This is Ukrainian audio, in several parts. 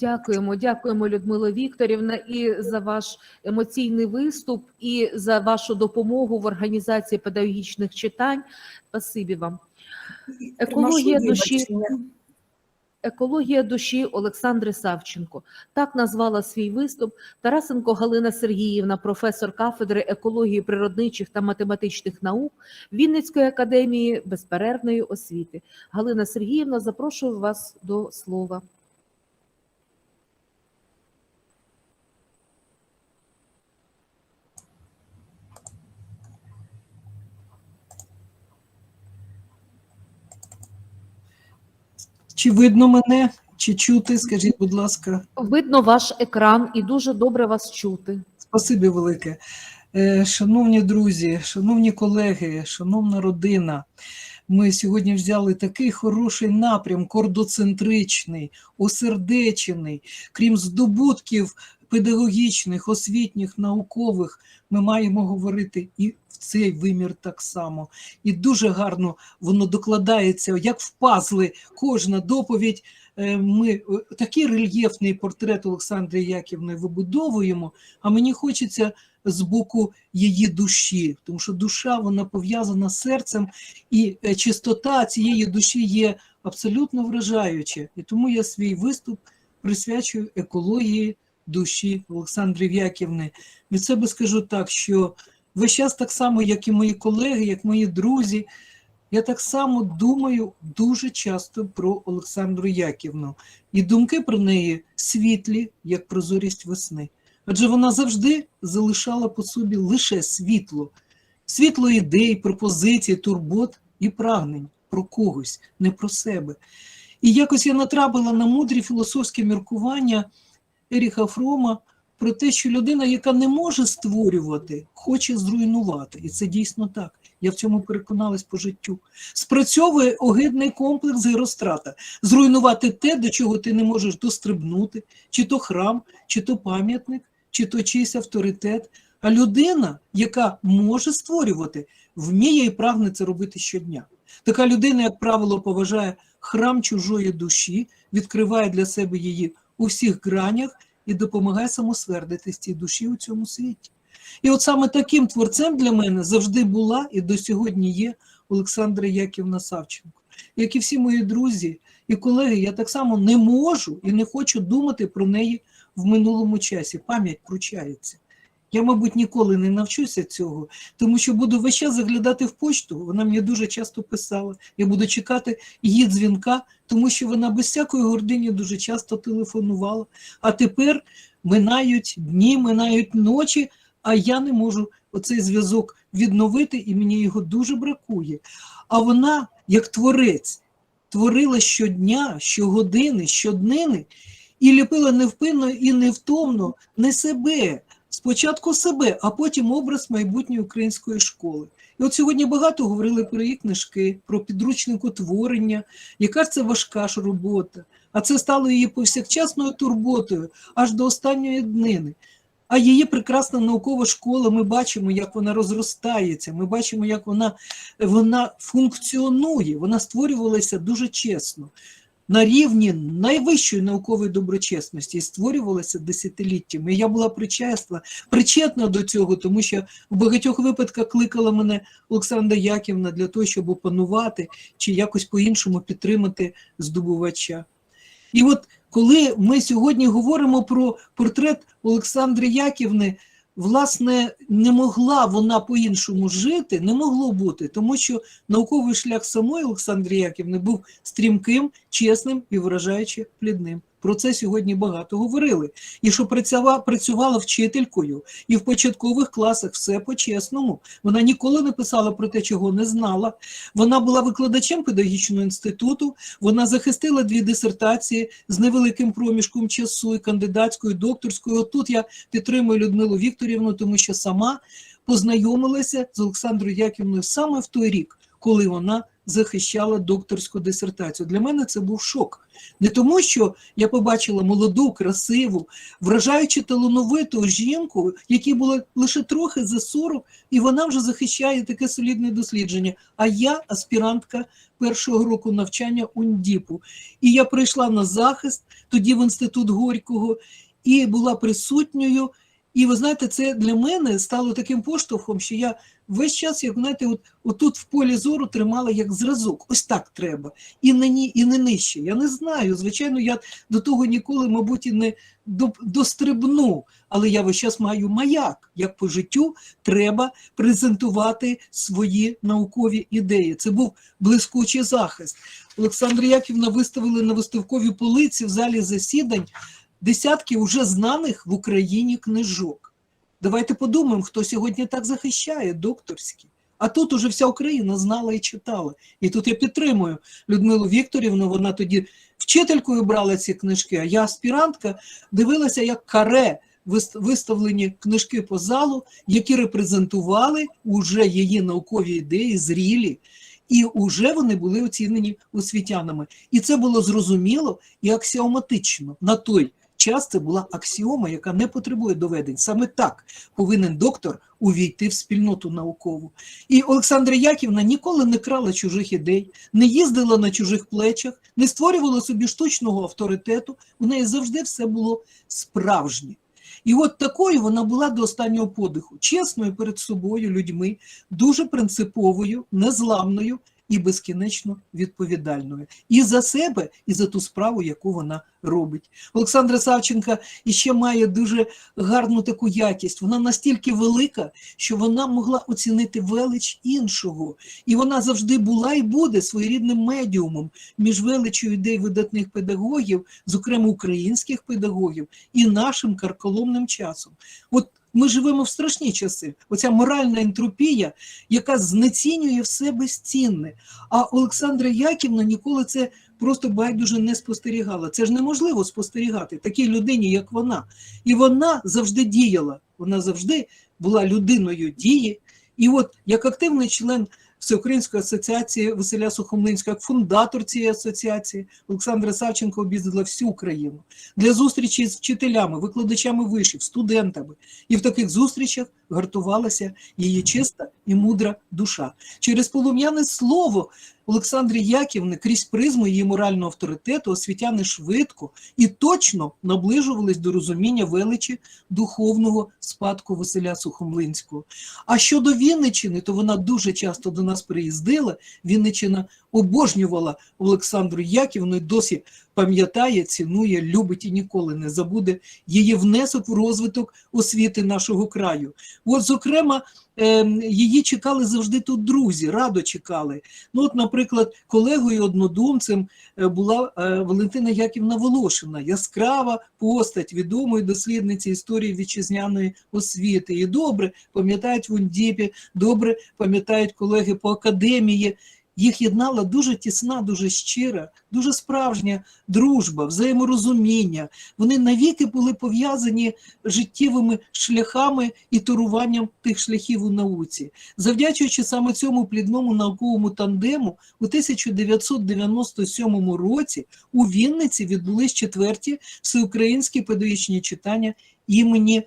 Дякуємо, дякуємо, Людмила Вікторівна, і за ваш емоційний виступ, і за вашу допомогу в організації педагогічних читань. Спасибі вам. Екологія душі. Екологія душі Олександри Савченко. Так назвала свій виступ Тарасенко Галина Сергіївна, професор кафедри екології природничих та математичних наук Вінницької академії безперервної освіти. Галина Сергіївна, запрошую вас до слова. Чи видно мене, чи чути? Скажіть, будь ласка, Видно ваш екран і дуже добре вас чути. спасибі велике. Е, Шановні друзі, шановні колеги, шановна родина, ми сьогодні взяли такий хороший напрям, кордоцентричний, осердечений, крім здобутків педагогічних, освітніх, наукових, ми маємо говорити і в цей вимір так само. І дуже гарно воно докладається, як в пазли, кожна доповідь. Е, Ми е, такий рельєфний портрет Олександри Яківни вибудовуємо, а мені хочеться з боку її душі, тому що душа вона пов'язана з серцем, і е, чистота цієї душі є абсолютно вражаюча. І тому я свій виступ присвячую екології душі Олександри Яківни. Від себе скажу так, що весь час так само, як і мої колеги, як мої друзі, я так само думаю дуже часто про Олександру Яківну. І думки про неї світлі, як прозорість весни. Адже вона завжди залишала по собі лише світло, світло ідей, пропозицій, турбот і прагнень про когось, не про себе. І якось я натрапила на мудрі філософські міркування Еріха Фрома про те, що людина, яка не може створювати, хоче зруйнувати. І це дійсно так. Я в цьому переконалась по життю. Спрацьовує огидний комплекс герострата. Зруйнувати те, до чого ти не можеш дострибнути, чи то храм, чи то пам'ятник, чи то чийсь авторитет. А людина, яка може створювати, вміє і прагне це робити щодня. Така людина, як правило, поважає храм чужої душі, відкриває для себе її у всіх гранях і допомагає самосвердитись цій душі у цьому світі. І от саме таким творцем для мене завжди була і до сьогодні є Олександра Яківна Савченко. Як і всі мої друзі і колеги, я так само не можу і не хочу думати про неї в минулому часі. Пам'ять кручається. Я, мабуть, ніколи не навчуся цього, тому що буду весь час заглядати в почту. Вона мені дуже часто писала. Я буду чекати її дзвінка, тому що вона без всякої гордині дуже часто телефонувала. А тепер минають дні, минають ночі, а я не можу оцей зв'язок відновити, і мені його дуже бракує. А вона, як творець, творила щодня, щогодини, щоднини і ліпила невпинно і невтомно не себе, спочатку себе, а потім образ майбутньої української школи. І от сьогодні багато говорили про її книжки, про підручникотворення, яка це важка ж робота. А це стало її повсякчасною турботою аж до останньої днини. А її прекрасна наукова школа, ми бачимо, як вона розростається, ми бачимо, як вона, вона функціонує, вона створювалася дуже чесно. На рівні найвищої наукової доброчесності і створювалася десятиліттями. Я була причесна, причетна до цього, тому що в багатьох випадках кликала мене Олександра Яківна для того, щоб опанувати чи якось по-іншому підтримати здобувача. І от коли ми сьогодні говоримо про портрет Олександри Яківни, власне, не могла вона по-іншому жити, не могло бути, тому що науковий шлях самої Олександри Яківни був стрімким, чесним і вражаючи плідним. Про це сьогодні багато говорили. І що працювала, працювала вчителькою, і в початкових класах все по-чесному. Вона ніколи не писала про те, чого не знала. Вона була викладачем педагогічного інституту, вона захистила дві дисертації з невеликим проміжком часу, і кандидатською, і докторською. От тут я підтримую Людмилу Вікторівну, тому що сама познайомилася з Олександрою Яківною саме в той рік, коли вона захищала докторську дисертацію. Для мене це був шок. Не тому, що я побачила молоду, красиву, вражаючи талановиту жінку, якій було лише трохи за 40, і вона вже захищає таке солідне дослідження. А я аспірантка першого року навчання УНДІПу. І я прийшла на захист тоді в інститут Горького і була присутньою. І ви знаєте, це для мене стало таким поштовхом, що я весь час, як знаєте, от, отут в полі зору тримала як зразок. Ось так треба. І не, і не нижче. Я не знаю. Звичайно, я до того ніколи, мабуть, і не до- дострибну, але я весь час маю маяк. Як по життю треба презентувати свої наукові ідеї. Це був блискучий захист. Олександра Яківна виставили на виставковій полиці в залі засідань десятки уже знаних в Україні книжок. Давайте подумаємо, хто сьогодні так захищає докторські. А тут уже вся Україна знала і читала. І тут я підтримую Людмилу Вікторівну. Вона тоді вчителькою брала ці книжки, а я аспірантка дивилася, як каре виставлені книжки по залу, які репрезентували уже її наукові ідеї, зрілі, і вже вони були оцінені освітянами. І це було зрозуміло і аксіоматично. На той час була аксіома, яка не потребує доведень. Саме так повинен доктор увійти в спільноту наукову. І Олександра Яківна ніколи не крала чужих ідей, не їздила на чужих плечах, не створювала собі штучного авторитету. У неї завжди все було справжнє. І от такою вона була до останнього подиху, чесною перед собою, людьми, дуже принциповою, незламною і безкінечно відповідальною. І за себе, і за ту справу, яку вона робить. Олександра Савченка іще має дуже гарну таку якість. Вона настільки велика, що вона могла оцінити велич іншого. І вона завжди була і буде своєрідним медіумом між величою ідей видатних педагогів, зокрема українських педагогів, і нашим карколомним часом. От ми живемо в страшні часи. Оця моральна ентропія, яка знецінює все безцінне. А Олександра Яківна ніколи це просто байдуже не спостерігала. Це ж неможливо спостерігати такій людині, як вона. І вона завжди діяла. Вона завжди була людиною дії. І от як активний член Всеукраїнської асоціації Василя Сухомлинського, як фундатор цієї асоціації, Олександра Савченко об'їздила всю Україну для зустрічі з вчителями, викладачами вишів, студентами. І в таких зустрічах гартувалася її чиста і мудра душа. Через полум'яне слово Олександрі Яківни крізь призму її морального авторитету освітяни швидко і точно наближувались до розуміння величі духовного спадку Василя Сухомлинського. А щодо Вінничини, то вона дуже часто до нас приїздила. Вінничина обожнювала Олександру Яківну і досі пам'ятає, цінує, любить і ніколи не забуде її внесок в розвиток освіти нашого краю. От, зокрема, ем, її чекали завжди тут друзі, радо чекали. Ну, от, наприклад, колегою однодумцем е, була е, Валентина Яківна Волошина, яскрава постать відомої дослідниці історії вітчизняної освіти. І добре пам'ятають в Ундіпі, добре пам'ятають колеги по академії. Їх єднала дуже тісна, дуже щира, дуже справжня дружба, взаєморозуміння. Вони навіки були пов'язані життєвими шляхами і туруванням тих шляхів у науці. Завдячуючи саме цьому плідному науковому тандему, у 1997 році у Вінниці відбулись четверті всеукраїнські педагогічні читання імені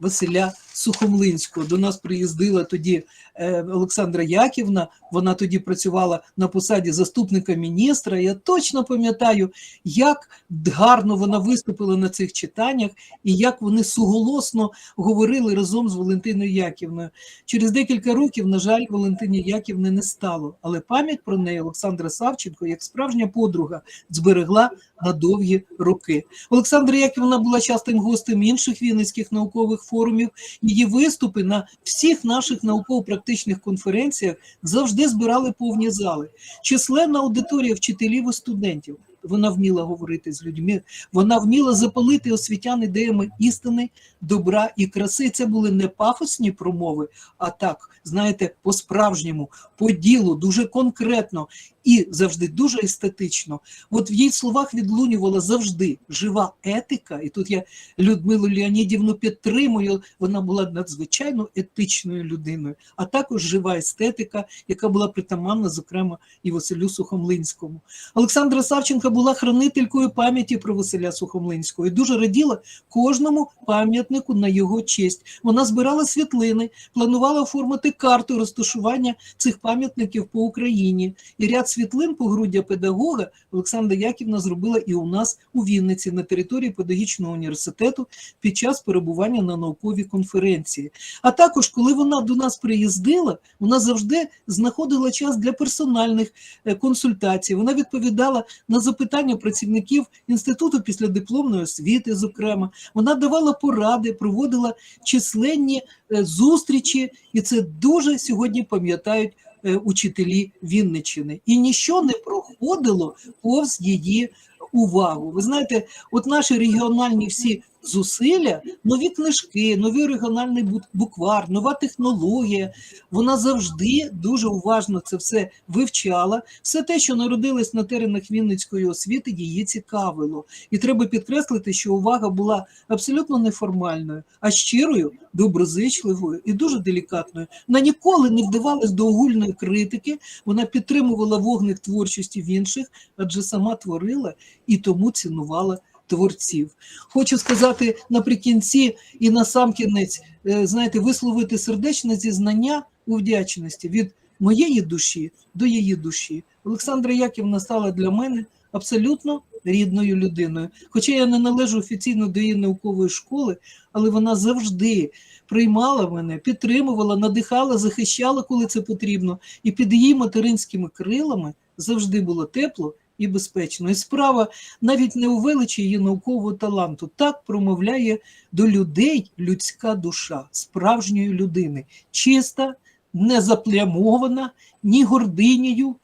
Василя Сухомлинського. До нас приїздила тоді е, Олександра Яківна, вона тоді працювала на посаді заступника міністра. Я точно пам'ятаю, як гарно вона виступила на цих читаннях і як вони суголосно говорили разом з Валентиною Яківною. Через декілька років, на жаль, Валентині Яківни не стало, але пам'ять про неї Олександра Савченко, як справжня подруга, зберегла на довгі роки. Олександра Яківна була частим гостем інших вінницьких наукових форумів. Її виступи на всіх наших науково-практичних конференціях завжди збирали повні зали. Численна аудиторія вчителів і студентів. Вона вміла говорити з людьми, вона вміла запалити освітян ідеями істини, добра і краси. Це були не пафосні промови, а так, знаєте, по-справжньому, по ділу, дуже конкретно і завжди дуже естетично. От в її словах відлунювала завжди жива етика, і тут я Людмилу Леонідівну підтримую. Вона була надзвичайно етичною людиною, а також жива естетика, яка була притаманна, зокрема, і Василю Сухомлинському. Олександра Савченка була хранителькою пам'яті про Василя Сухомлинського і дуже раділа кожному пам'ятнику на його честь. Вона збирала світлини, планувала оформити карту розташування цих пам'ятників по Україні. І ряд світлин погруддя педагога Олександра Яківна зробила і у нас у Вінниці на території педагогічного університету під час перебування на науковій конференції. А також, коли вона до нас приїздила, вона завжди знаходила час для персональних е, консультацій. Вона відповідала на запитання працівників інституту післядипломної освіти, зокрема. Вона давала поради, проводила численні е, зустрічі, і це дуже сьогодні пам'ятають е, учителі Вінниччини. І нічого не проходило повз її увагу. Ви знаєте, от наші регіональні всі зусилля, нові книжки, новий регіональний буквар, нова технологія. Вона завжди дуже уважно це все вивчала. Все те, що народилось на теренах Вінницької освіти, її цікавило. І треба підкреслити, що увага була абсолютно неформальною, а щирою, доброзичливою і дуже делікатною. Вона ніколи не вдавалась до огульної критики. Вона підтримувала вогник творчості в інших, адже сама творила і тому цінувала творців. Хочу сказати наприкінці і насамкінець, е, знаєте, висловити сердечне зізнання у вдячності від моєї душі до її душі. Олександра Яківна стала для мене абсолютно рідною людиною. Хоча я не належу офіційно до її наукової школи, але вона завжди приймала мене, підтримувала, надихала, захищала, коли це потрібно. І під її материнськими крилами завжди було тепло і безпечно. І справа навіть не у величі її наукового таланту. Так промовляє до людей людська душа справжньої людини, чиста, не заплямована ні гординею,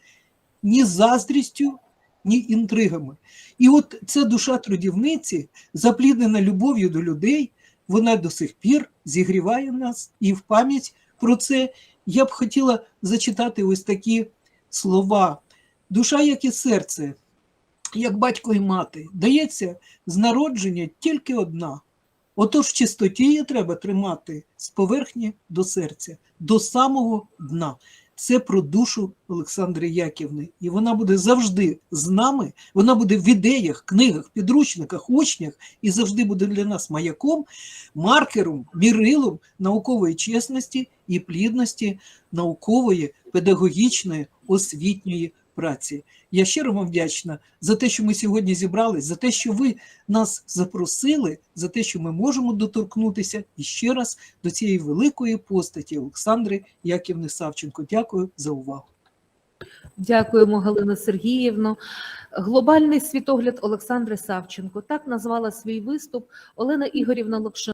ні заздрістю, ні інтригами. І от ця душа трудівниці, запліднена любов'ю до людей, вона до сих пір зігріває нас і в пам'ять про це я б хотіла зачитати ось такі слова. Душа, як і серце, як батько і мати, дається з народження тільки одна. Отож в чистоті її треба тримати з поверхні до серця, до самого дна. Це про душу Олександри Яківни. І вона буде завжди з нами, вона буде в ідеях, книгах, підручниках, учнях і завжди буде для нас маяком, маркером, мірилом наукової чесності і плідності, наукової, педагогічної, освітньої праці. Я щиро вам вдячна за те, що ми сьогодні зібрались, за те, що ви нас запросили, за те, що ми можемо доторкнутися і ще раз до цієї великої постаті Олександри Яківни Савченко. Дякую за увагу. Дякуємо, Галина Сергіївно. Глобальний світогляд Олександри Савченко. Так назвала свій виступ Олена Ігорівна Локшина.